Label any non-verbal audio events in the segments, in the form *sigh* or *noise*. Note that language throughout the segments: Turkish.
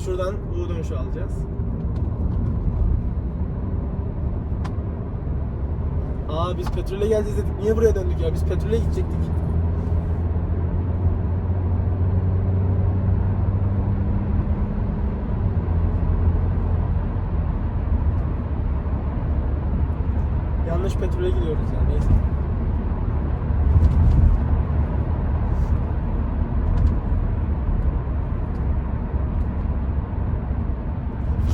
Şuradan U dönüşü alacağız. Aa biz petrole geleceğiz dedik. Niye buraya döndük ya? Biz petrole gidecektik. Yanlış petrole gidiyoruz ya. Neyse.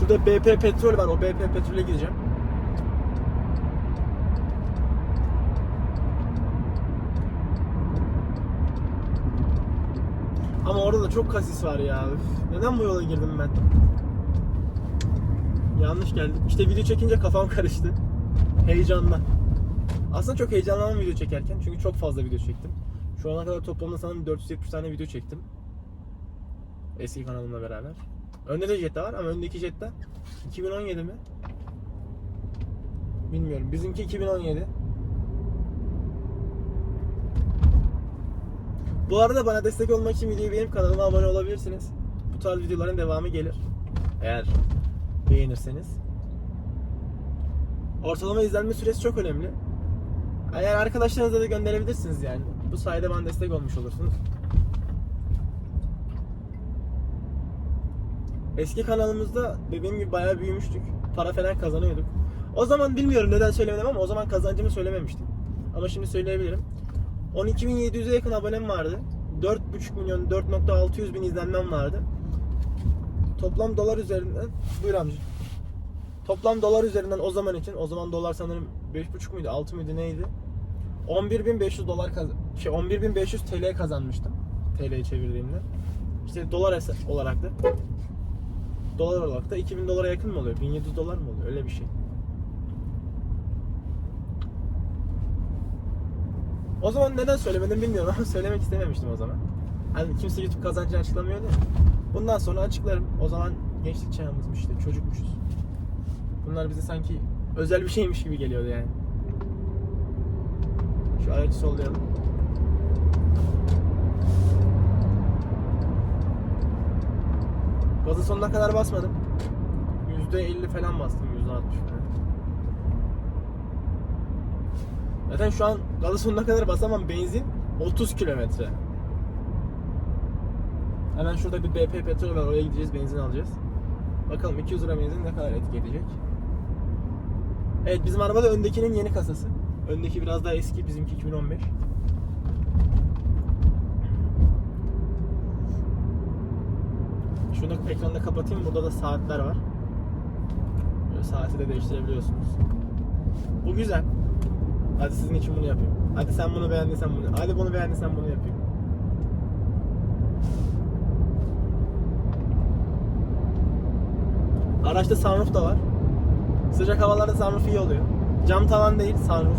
Şurada BP petrol var. O BP petrole gideceğim. Ama orada da çok kasis var ya. Üf, neden bu yola girdim ben? Yanlış geldim. İşte video çekince kafam karıştı. Heyecanla. Aslında çok heyecanlandım video çekerken. Çünkü çok fazla video çektim. Şu ana kadar toplamda sanırım 470 tane video çektim. Eski kanalımla beraber. Önde de Jetta var ama öndeki Jetta 2017 mi? Bilmiyorum. Bizimki 2017. Bu arada bana destek olmak için videoyu beğenip kanalıma abone olabilirsiniz. Bu tarz videoların devamı gelir. Eğer beğenirseniz. Ortalama izlenme süresi çok önemli. Eğer arkadaşlarınıza da gönderebilirsiniz yani. Bu sayede bana destek olmuş olursunuz. Eski kanalımızda dediğim gibi bayağı büyümüştük. Para falan kazanıyorduk. O zaman bilmiyorum neden söylemedim ama o zaman kazancımı söylememiştim. Ama şimdi söyleyebilirim. 12.700'e yakın abonem vardı. 4.5 milyon, 4.600 bin izlenmem vardı. Toplam dolar üzerinden, buyur amca. Toplam dolar üzerinden o zaman için, o zaman dolar sanırım 5.5 muydu, 6 mıydı neydi? 11.500 dolar kaz şey 11.500 TL kazanmıştım. TL'ye çevirdiğimde. İşte dolar olarak da dolar olarak da 2000 dolara yakın mı oluyor? 1700 dolar mı oluyor? Öyle bir şey. O zaman neden söylemedim bilmiyorum ama *laughs* söylemek istememiştim o zaman. Hani kimse YouTube kazancını açıklamıyordu. Bundan sonra açıklarım. O zaman gençlik çağımızmış işte çocukmuşuz. Bunlar bize sanki özel bir şeymiş gibi geliyordu yani. Şu aracı sollayalım. Gazı sonuna kadar basmadım. %50 falan bastım, %60 falan. Zaten şu an gazı sonuna kadar basamam benzin 30 kilometre. Hemen şurada bir BP petrol var oraya gideceğiz benzin alacağız. Bakalım 200 lira benzin ne kadar etki edecek. Evet bizim arabada öndekinin yeni kasası. Öndeki biraz daha eski bizimki 2015. Şunu ekranda kapatayım burada da saatler var. Böyle saati de değiştirebiliyorsunuz. Bu güzel. Hadi sizin için bunu yapayım. Hadi sen bunu beğendiysen bunu. Hadi bunu beğendiysen bunu yapayım. Araçta sunroof da var. Sıcak havalarda sunroof iyi oluyor. Cam tavan değil, sunroof.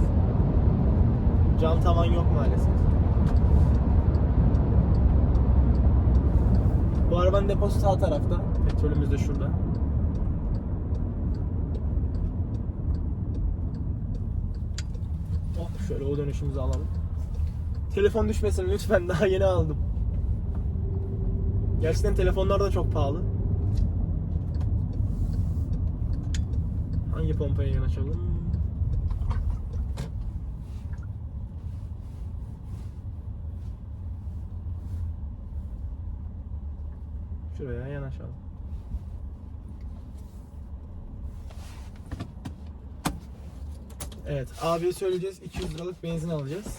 Cam tavan yok maalesef. Bu arabanın deposu sağ tarafta. Petrolümüz de şurada. Hop şöyle o dönüşümüzü alalım. Telefon düşmesin lütfen *laughs* daha yeni aldım. Gerçekten telefonlar da çok pahalı. Hangi pompaya yanaşalım? Şuraya yanaşalım. Evet, abiye söyleyeceğiz. 200 liralık benzin alacağız.